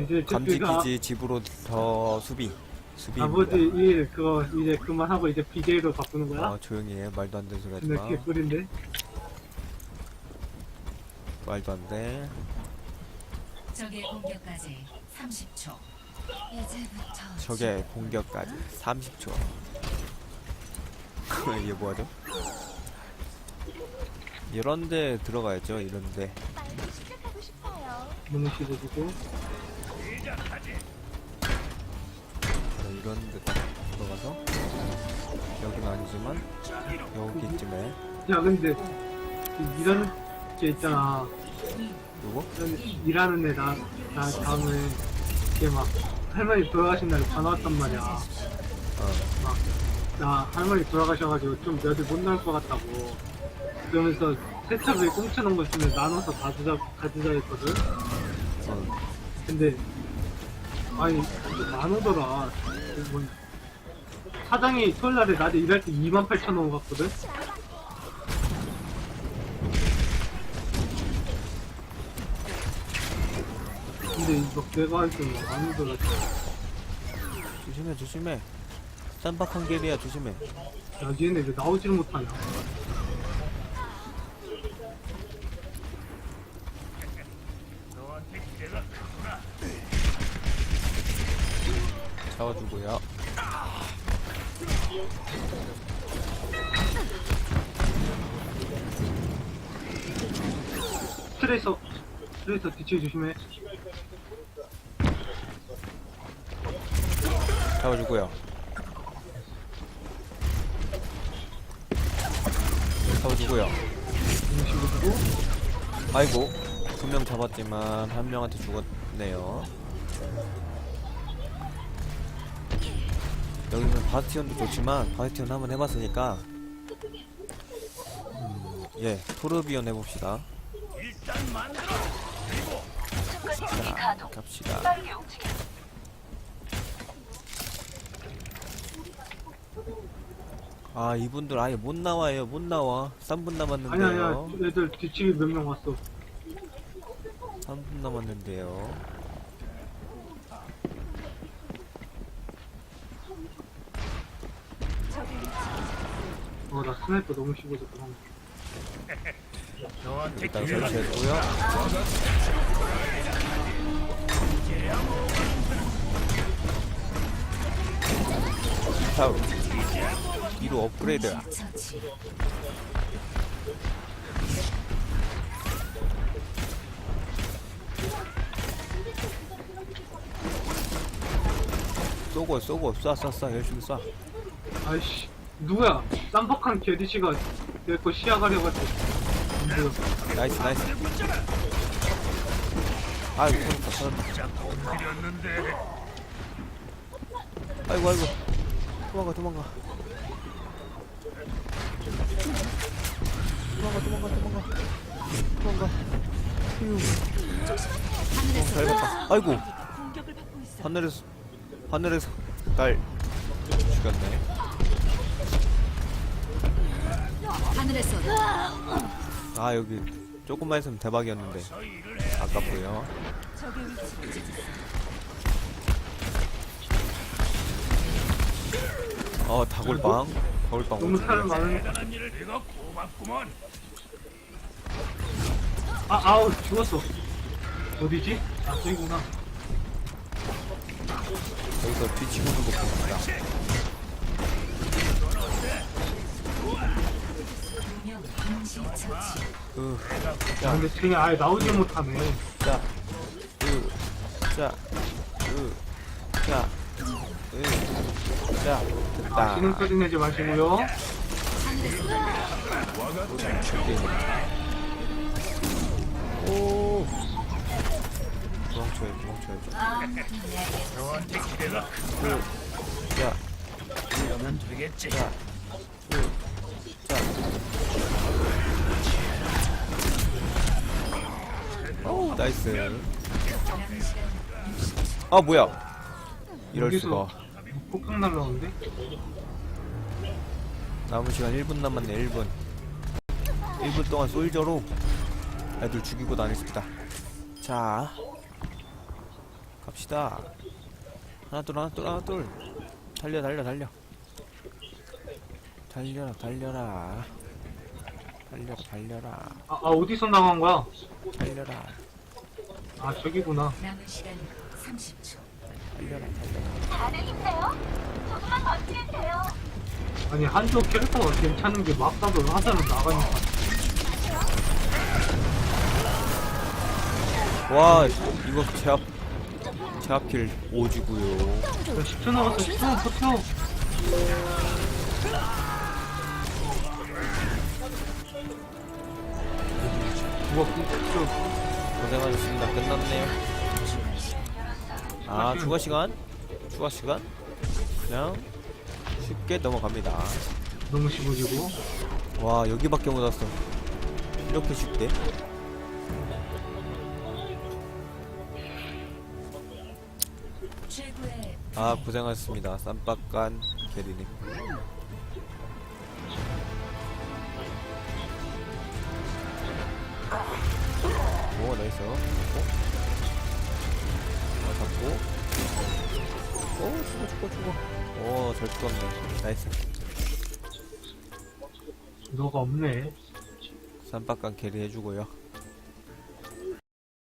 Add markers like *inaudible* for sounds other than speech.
이제 감지 저기가 기지 집으로 더 수비 수비입니다. 아버지 일 그거 이제 그만하고 이제 BJ로 바꾸는 거야? 어 조용히 해 말도 안 되는 소리 하지 근데 마 개꿀인데? 말도 안돼 적의 공격까지 30초. 이제부터 적의 공격까지 30초 *laughs* 이게 뭐하죠? 이런데 들어가야죠 이런데 빨리 시작하고 싶어요. 너무 씹어주고 이런 데 딱 들어가서 여기는 아니지만 여기쯤에 야 근데 이- 이런 게 있잖아. 누구? 이런 일하는 애나 나 다음에 이게 막 할머니 돌아가신 날에 전화 왔단 말이야. 어. 막 나 할머니 돌아가셔가지고 좀 며칠 못 나올 것 같다고. 그러면서 세차비에 꽁쳐놓은 거 있으면 나눠서 가지자 가지자 했거든. 어. 근데 아니 만 오더라. 뭐, 사장이 토요일날에 낮에 일할 때 2만 8천 원 갔거든? 근데 이거 내가 할 때는 만 오더라. 조심해 조심해. 쌈박한 게리야 조심해. 야 얘네 왜 나오지를 못하냐 잡아주고요. 트레이서 트레이서 뒤치기 조심해. 잡아주고요. 잡아주고요. 이런 식으로 아이고 두 명 잡았지만 한 명한테 죽었네요 여기는 바스티온도 좋지만 바스티온 한번 해봤으니까 음, 예 토르비온 해봅시다. 자 갑시다. 아 이분들 아예 못 나와요 못 나와. 3분 아니 아니야 남았는데요 애들 뒤치기 몇 명 왔어. 3분 남았는데요. 어나 스나이퍼 너무 씹어서 그런 일단 설치했고요. 다음 뒤로 업그레이드. 처치. 쏘고 쏘고 쏴 쏴 쏴 열심히 쏴. 아이씨 누구야 쌈박한 개디씨가 내거 시야 가려가지고 나이스 나이스. 아이고 터졌다 터졌다. 아이고 아이고 도망가 도망가. 도망가 도망가 도망가 도망가. 휴. 어, 잘 갔다. 아이고. 하늘에서 하늘에서 날 죽였네. 하늘에서 아 여기 조금만 있으면 대박이었는데 아깝고요. 어 다골빵 다골빵 너무 사람 많은 아 아우 죽었어 어디지? 아 저기구나 여기서 뒤치고 는거 봅니다. 야 근데 쟤네 아예 나오질 못하네 자, 으, 자, 으, 자, 으, 자, 됐다. 지능 소리 내지 마시고요 오, 도망쳐야지, 도망쳐야지. 자, 이러면 되겠지. 자, 나이스. 아, 뭐야. 이럴 수가. 여기서 폭풍 날라오는데? 남은 시간 1분 남았네 1분 1분 동안 솔저로 애들 죽이고 다니십니다 자 갑시다. 하나 둘 하나 둘 하나 둘. 달려 달려 달려. 달려라 달려라. 달려라 달려라. 아, 아 어디서 나간 거야? 달려라 아 저기구나. 남은 시간 30초. 달려라 달려라. 다들 힘내요. 조금만 버티면 돼요. 아니 한쪽 캐릭터가 괜찮은 게 막다도 하자는 나가니까. 와 이거 제압 제압킬 오지구요. 야, 10초 남았어 10초만 버텨. 누가 끊겼어? 고생하셨습니다. 끝났네요. 아 추가 시간? 추가 시간? 그냥 쉽게 넘어갑니다. 너무 씹어지고. 와 여기밖에 못 왔어. 이렇게 쉽게? 아 고생하셨습니다. 쌈박간 게리님. 오 나이스. 어? 어 잡고. 오 죽어 죽어 죽어. 오잘 죽었네. 나이스. 너가 없네. 쌈박간 게리 해주고요.